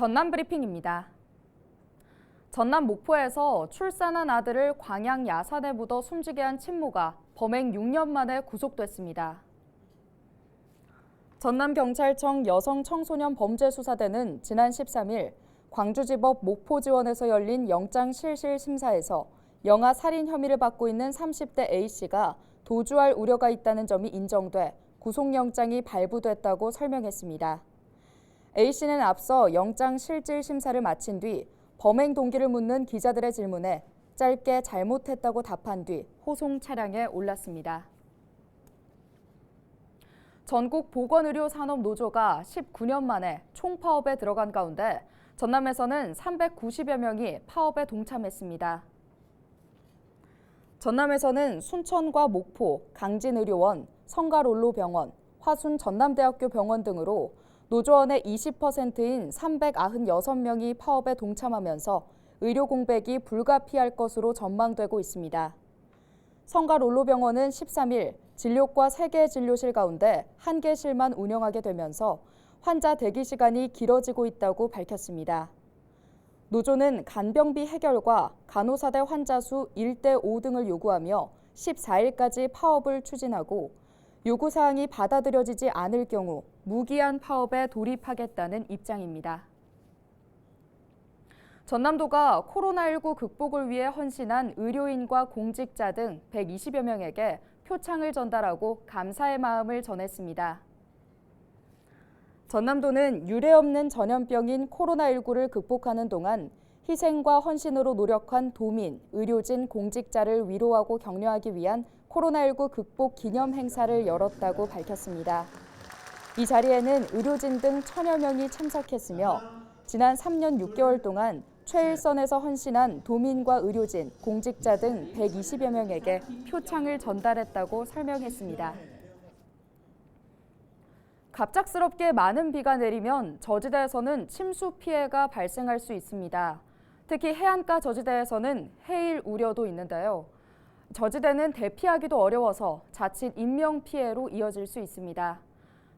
전남 브리핑입니다. 전남 목포에서 출산한 아들을 광양 야산에 묻어 숨지게 한 친모가 범행 6년 만에 구속됐습니다. 전남경찰청 여성청소년 범죄수사대는 지난 13일 광주지법 목포지원에서 열린 영장실실 심사에서 영아 살인 혐의를 받고 있는 30대 A씨가 도주할 우려가 있다는 점이 인정돼 구속영장이 발부됐다고 설명했습니다. A씨는 앞서 영장 실질 심사를 마친 뒤 범행 동기를 묻는 기자들의 질문에 짧게 잘못했다고 답한 뒤 호송 차량에 올랐습니다. 전국 보건의료산업노조가 19년 만에 총파업에 들어간 가운데 전남에서는 390여 명이 파업에 동참했습니다. 전남에서는 순천과 목포, 강진의료원, 성가롤로병원, 화순 전남대학교 병원 등으로 노조원의 20%인 396명이 파업에 동참하면서 의료 공백이 불가피할 것으로 전망되고 있습니다. 성가 롤로병원은 13일 진료과 3개 진료실 가운데 1개실만 운영하게 되면서 환자 대기 시간이 길어지고 있다고 밝혔습니다. 노조는 간병비 해결과 간호사대 환자 수 1대 5 등을 요구하며 14일까지 파업을 추진하고 요구사항이 받아들여지지 않을 경우 무기한 파업에 돌입하겠다는 입장입니다. 전남도가 코로나19 극복을 위해 헌신한 의료인과 공직자 등 120여 명에게 표창을 전달하고 감사의 마음을 전했습니다. 전남도는 유례 없는 전염병인 코로나19를 극복하는 동안 희생과 헌신으로 노력한 도민, 의료진, 공직자를 위로하고 격려하기 위한 코로나19 극복 기념 행사를 열었다고 밝혔습니다. 이 자리에는 의료진 등 천여 명이 참석했으며 지난 3년 6개월 동안 최일선에서 헌신한 도민과 의료진, 공직자 등 120여 명에게 표창을 전달했다고 설명했습니다. 갑작스럽게 많은 비가 내리면 저지대에서는 침수 피해가 발생할 수 있습니다. 특히 해안가 저지대에서는 해일 우려도 있는데요. 저지대는 대피하기도 어려워서 자칫 인명 피해로 이어질 수 있습니다.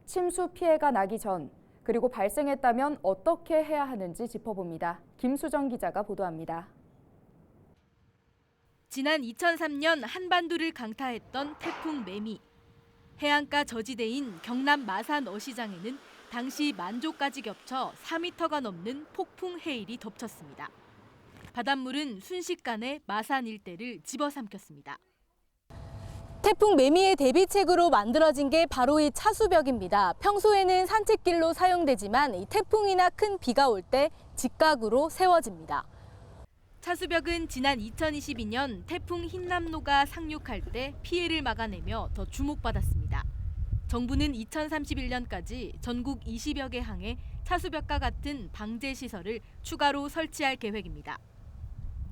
침수 피해가 나기 전 그리고 발생했다면 어떻게 해야 하는지 짚어봅니다. 김수정 기자가 보도합니다. 지난 2003년 한반도를 강타했던 태풍 매미. 해안가 저지대인 경남 마산 어시장에는 당시 만조까지 겹쳐 4m가 넘는 폭풍 해일이 덮쳤습니다. 바닷물은 순식간에 마산 일대를 집어삼켰습니다. 태풍 매미의 대비책으로 만들어진 게 바로 이 차수벽입니다. 평소에는 산책길로 사용되지만 이 태풍이나 큰 비가 올 때 직각으로 세워집니다. 차수벽은 지난 2022년 태풍 흰남노가 상륙할 때 피해를 막아내며 더 주목받았습니다. 정부는 2031년까지 전국 20여 개 항에 차수벽과 같은 방제 시설을 추가로 설치할 계획입니다.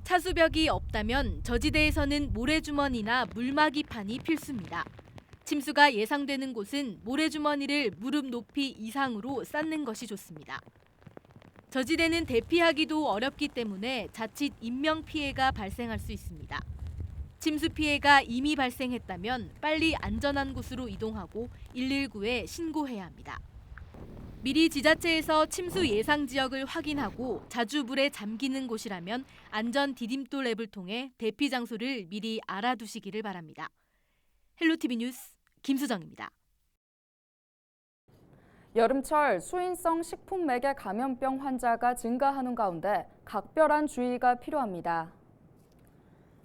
차수벽이 없다면 저지대에서는 모래주머니나 물막이판이 필수입니다. 침수가 예상되는 곳은 모래주머니를 무릎 높이 이상으로 쌓는 것이 좋습니다. 저지대는 대피하기도 어렵기 때문에 자칫 인명 피해가 발생할 수 있습니다. 침수 피해가 이미 발생했다면 빨리 안전한 곳으로 이동하고 119에 신고해야 합니다. 미리 지자체에서 침수 예상 지역을 확인하고 자주 물에 잠기는 곳이라면 안전 디딤돌 앱을 통해 대피 장소를 미리 알아두시기를 바랍니다. 헬로티비 뉴스 김수정입니다. 여름철 수인성 식품 매개 감염병 환자가 증가하는 가운데 각별한 주의가 필요합니다.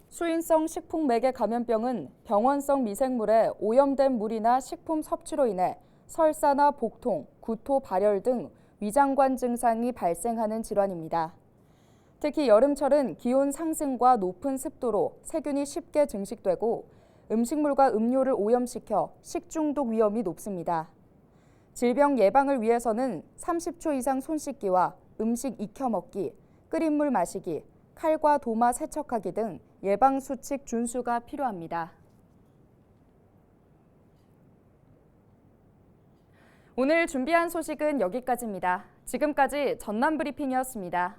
수인성 식품 매개 감염병은 병원성 미생물에 오염된 물이나 식품 섭취로 인해 설사나 복통, 구토, 발열 등 위장관 증상이 발생하는 질환입니다. 특히 여름철은 기온 상승과 높은 습도로 세균이 쉽게 증식되고 음식물과 음료를 오염시켜 식중독 위험이 높습니다. 질병 예방을 위해서는 30초 이상 손 씻기와 음식 익혀 먹기, 끓인 물 마시기, 칼과 도마 세척하기 등 예방 수칙 준수가 필요합니다. 오늘 준비한 소식은 여기까지입니다. 지금까지 전남 브리핑이었습니다.